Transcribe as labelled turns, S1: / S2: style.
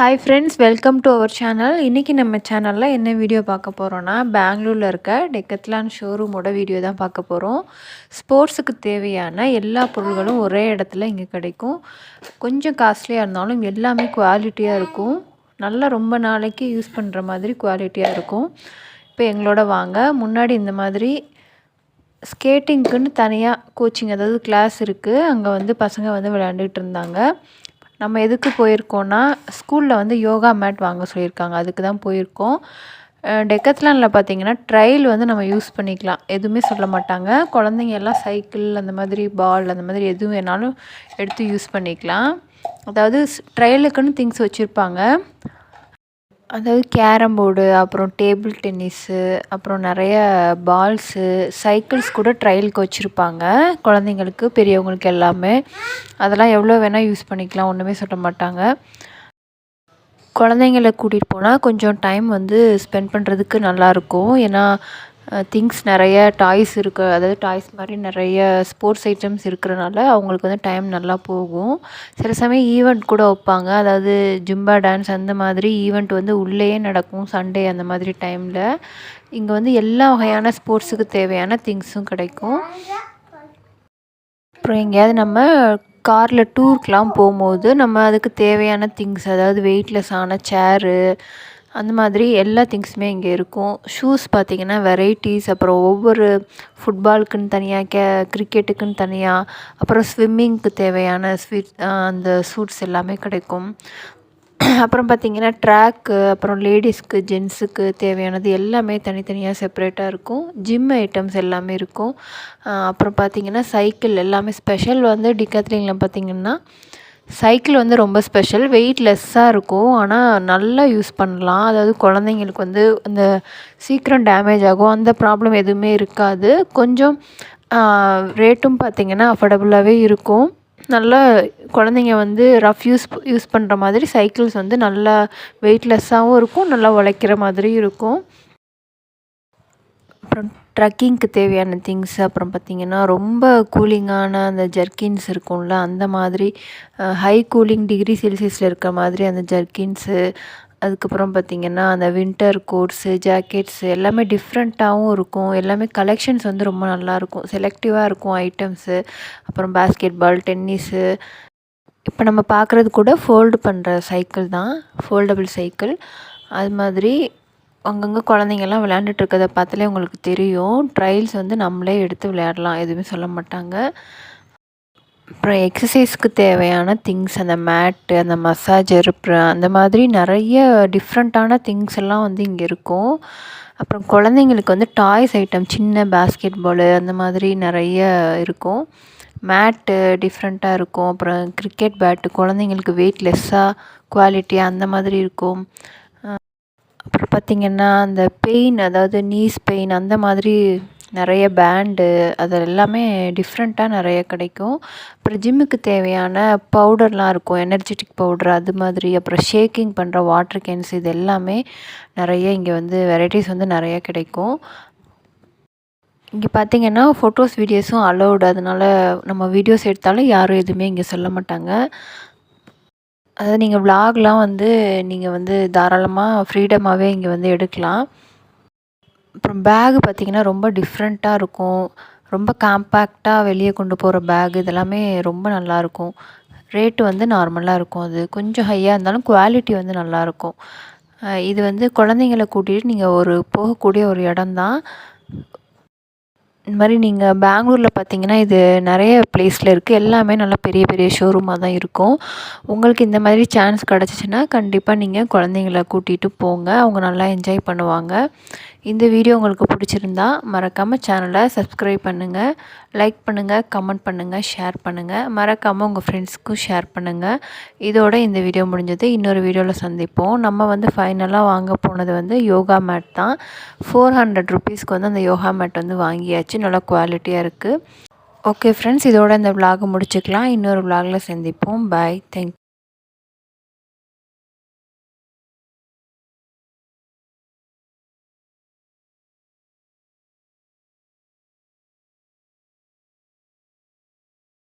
S1: Hi friends welcome to our channel இன்றைக்கி நம்ம சேனலில் என்ன வீடியோ பார்க்க போகிறோன்னா பெங்களூரில் இருக்க டெக்கத்லான் ஷோரூமோட வீடியோ தான் பார்க்க போகிறோம் ஸ்போர்ட்ஸுக்கு தேவையான எல்லா பொருள்களும் ஒரே இடத்துல இங்கே கிடைக்கும். கொஞ்சம் காஸ்ட்லியாக இருந்தாலும் எல்லாமே குவாலிட்டியாக இருக்கும். நல்லா ரொம்ப நாளைக்கு யூஸ் பண்ணுற மாதிரி குவாலிட்டியாக இருக்கும். இப்போ எங்களோட வாங்க. முன்னாடி இந்த மாதிரி ஸ்கேட்டிங்க்குன்னு தனியாக கோச்சிங் அதாவது கிளாஸ் இருக்குது அங்கே வந்து பசங்க வந்து விளையாண்டுக்கிட்டு இருந்தாங்க. நம்ம எதுக்கு போயிருக்கோன்னா ஸ்கூலில் வந்து யோகா மேட் வாங்க சொல்லியிருக்காங்க. அதுக்கு தான் போயிருக்கோம். டெக்கத்லானில் பார்த்தீங்கன்னா ட்ரையல் வந்து நம்ம யூஸ் பண்ணிக்கலாம். எதுவுமே சொல்ல மாட்டாங்க. குழந்தைங்க எல்லாம் சைக்கிள் அந்த மாதிரி பால் அந்த மாதிரி எது வேணாலும் எடுத்து யூஸ் பண்ணிக்கலாம். அதாவது ட்ரையலுக்குன்னு திங்ஸ் வச்சுருப்பாங்க. அதாவது கேரம் போர்டு அப்புறம் டேபிள் டென்னிஸ்ஸு அப்புறம் நிறைய பால்ஸு சைக்கிள்ஸ் கூட ட்ரையலுக்கு வச்சுருப்பாங்க. குழந்தைங்களுக்கு பெரியவங்களுக்கு எல்லாமே. அதெல்லாம் எவ்வளோ வேணால் யூஸ் பண்ணிக்கலாம் ஒன்றுமே சொல்ல மாட்டாங்க. குழந்தைங்கள கூட்டிகிட்டு போனால் கொஞ்சம் டைம் வந்து ஸ்பெண்ட் பண்ணுறதுக்கு நல்லாயிருக்கும் ஏன்னா திங்ஸ் நிறைய டாய்ஸ் இருக்குது அதாவது டாய்ஸ் மாதிரி நிறைய ஸ்போர்ட்ஸ் ஐட்டம்ஸ் இருக்கிறனால அவங்களுக்கு வந்து டைம் நல்லா போகும். சில சமயம் ஈவெண்ட் கூட வைப்பாங்க. அதாவது ஜும்பா டான்ஸ் அந்த மாதிரி ஈவெண்ட் வந்து உள்ளேயே நடக்கும். சண்டே அந்த மாதிரி டைமில் இங்கே வந்து எல்லா வகையான ஸ்போர்ட்ஸுக்கு தேவையான திங்ஸும் கிடைக்கும். அப்புறம் எங்கேயாவது நம்ம காரில் டூருக்கெலாம் போகும்போது நம்ம அதுக்கு தேவையான திங்ஸ் அதாவது வெயிட்லெஸ் ஆன சேரு அந்த மாதிரி எல்லா திங்ஸுமே இங்கே இருக்கும். ஷூஸ் பார்த்திங்கன்னா வெரைட்டிஸ் அப்புறம் ஒவ்வொரு ஃபுட்பாலுக்குன்னு தனியாக கே கிரிக்கெட்டுக்குன்னு தனியாக அப்புறம் ஸ்விம்மிங்க்கு தேவையான ஸ்வீட் அந்த சூட்ஸ் எல்லாமே கிடைக்கும். அப்புறம் பார்த்திங்கன்னா ட்ராக்கு அப்புறம் லேடிஸ்க்கு ஜென்ஸுக்கு தேவையானது எல்லாமே தனித்தனியாக செப்பரேட்டாக இருக்கும். ஜிம் ஐட்டம்ஸ் எல்லாமே இருக்கும். அப்புறம் பார்த்திங்கன்னா சைக்கிள் எல்லாமே ஸ்பெஷல் வந்து டிகாத்லிங்கில் பார்த்திங்கன்னா சைக்கிள் வந்து ரொம்ப ஸ்பெஷல். வெயிட் லெஸ்ஸாக இருக்கும். ஆனால் நல்லா யூஸ் பண்ணலாம். அதாவது குழந்தைங்களுக்கு வந்து அந்த சீக்கிரம் டேமேஜ் ஆகும். அந்த ப்ராப்ளம் எதுவுமே இருக்காது. கொஞ்சம் ரேட்டும் பார்த்திங்கன்னா அஃபோர்டபுளாகவே இருக்கும். நல்லா குழந்தைங்க வந்து ரஃப் யூஸ் யூஸ் பண்ணுற மாதிரி சைக்கிள்ஸ் வந்து நல்லா வெயிட்லெஸ்ஸாகவும் இருக்கும். நல்லா உழைக்கிற மாதிரியும் இருக்கும். அப்புறம் ட்ரக்கிங்க்கு தேவையான திங்ஸ் அப்புறம் பார்த்திங்கன்னா ரொம்ப கூலிங்கான அந்த ஜர்க்கின்ஸ் இருக்கும்ல அந்த மாதிரி ஹை கூலிங் டிகிரி செல்சியஸில் இருக்கிற மாதிரி அந்த ஜர்க்கின்ஸு அதுக்கப்புறம் பார்த்திங்கன்னா அந்த வின்டர் கோட்ஸு ஜாக்கெட்ஸு எல்லாமே டிஃப்ரெண்ட்டாகவும் இருக்கும். எல்லாமே கலெக்ஷன்ஸ் வந்து ரொம்ப நல்லாயிருக்கும். செலக்டிவாக இருக்கும் ஐட்டம்ஸு அப்புறம் பேஸ்கெட் பால் டென்னிஸு இப்போ நம்ம பார்க்குறது கூட ஃபோல்டு பண்ணுற சைக்கிள் தான். ஃபோல்டபுள் சைக்கிள் அது மாதிரி அங்கங்கே குழந்தைங்கள்லாம் விளையாண்டுட்டு இருக்கிறத பார்த்தாலே உங்களுக்கு தெரியும். ட்ரையல்ஸ் வந்து நம்மளே எடுத்து விளையாடலாம். எதுவுமே சொல்ல மாட்டாங்க. அப்புறம் எக்ஸசைஸ்க்கு தேவையான திங்ஸ் அந்த மேட்டு அந்த மசாஜர் அப்புறம் அந்த மாதிரி நிறைய டிஃப்ரெண்ட்டான திங்ஸ் எல்லாம் வந்து இங்கே இருக்கும். அப்புறம் குழந்தைங்களுக்கு வந்து டாய்ஸ் ஐட்டம் சின்ன பேஸ்கெட் பாலு அந்த மாதிரி நிறைய இருக்கும். மேட்டு டிஃப்ரெண்ட்டாக இருக்கும். அப்புறம் கிரிக்கெட் பேட்டு குழந்தைங்களுக்கு வெயிட் லெஸ்ஸாக குவாலிட்டியாக அந்த மாதிரி இருக்கும். அப்புறம் பார்த்திங்கன்னா அந்த பெயின் அதாவது நீஸ் பெயின் அந்த மாதிரி நிறைய பேண்டு அது எல்லாமே டிஃப்ரெண்ட்டாக நிறைய கிடைக்கும். அப்புறம் ஜிம்முக்கு தேவையான பவுடர்லாம் இருக்கும். எனர்ஜெட்டிக் பவுடர் அது மாதிரி. அப்புறம் ஷேக்கிங் பண்ணுற வாட்டர் கேன்ஸ் இது எல்லாமே நிறைய இங்கே வந்து வெரைட்டிஸ் வந்து நிறைய கிடைக்கும். இங்கே பார்த்தீங்கன்னா ஃபோட்டோஸ் வீடியோஸும் அலௌடு அதனால் நம்ம வீடியோஸ் எடுத்தாலும் யாரும் எதுவுமே இங்கே சொல்ல மாட்டாங்க. அதாவது நீங்கள் விலாக்லாம் வந்து நீங்கள் வந்து தாராளமாக ஃப்ரீடமாகவே இங்கே வந்து எடுக்கலாம். அப்புறம் பேகு பார்த்திங்கன்னா ரொம்ப டிஃப்ரெண்ட்டாக இருக்கும். ரொம்ப காம்பேக்டாக வெளியே கொண்டு போகிற பேக் இதெல்லாமே ரொம்ப நல்லாயிருக்கும் ரேட்டு வந்து நார்மலாக இருக்கும் அது. கொஞ்சம் ஹையாக இருந்தாலும் குவாலிட்டி வந்து நல்லாயிருக்கும் இது வந்து குழந்தைங்கள கூட்டிகிட்டு நீங்கள் ஒரு போகக்கூடிய ஒரு இடம் தான் இந்த மாதிரி நீங்கள் பெங்களூரில் பார்த்தீங்கன்னா இது நிறைய ப்ளேஸில் இருக்குது எல்லாமே நல்லா பெரிய பெரிய ஷோரூமாக தான் இருக்கும். உங்களுக்கு இந்த மாதிரி சான்ஸ் கிடச்சிச்சின்னா கண்டிப்பாக நீங்கள் குழந்தைங்கள கூட்டிகிட்டு போங்க. அவங்க நல்லா என்ஜாய் பண்ணுவாங்க. இந்த வீடியோ உங்களுக்கு பிடிச்சிருந்தா மறக்காமல் சேனலை சப்ஸ்கிரைப் பண்ணுங்கள் லைக் பண்ணுங்கள் கமெண்ட் பண்ணுங்கள் ஷேர் பண்ணுங்கள் மறக்காமல் உங்கள் ஃப்ரெண்ட்ஸ்க்கும் ஷேர் பண்ணுங்கள் இதோட இந்த வீடியோ முடிஞ்சது. இன்னொரு வீடியோவில் சந்திப்போம். நம்ம வந்து ஃபைனலாக வாங்க போனது வந்து யோகா மேட் தான். ஃபோர் ஹண்ட்ரட் ருபீஸ்க்கு வந்து அந்த யோகா மேட் வந்து வாங்கியாச்சு. நல்லா குவாலிட்டியாக இருக்குது ஓகே ஃப்ரெண்ட்ஸ் இதோட இந்த விலாகை முடிச்சுக்கலாம். இன்னொரு விலாகில் சந்திப்போம். Bye thank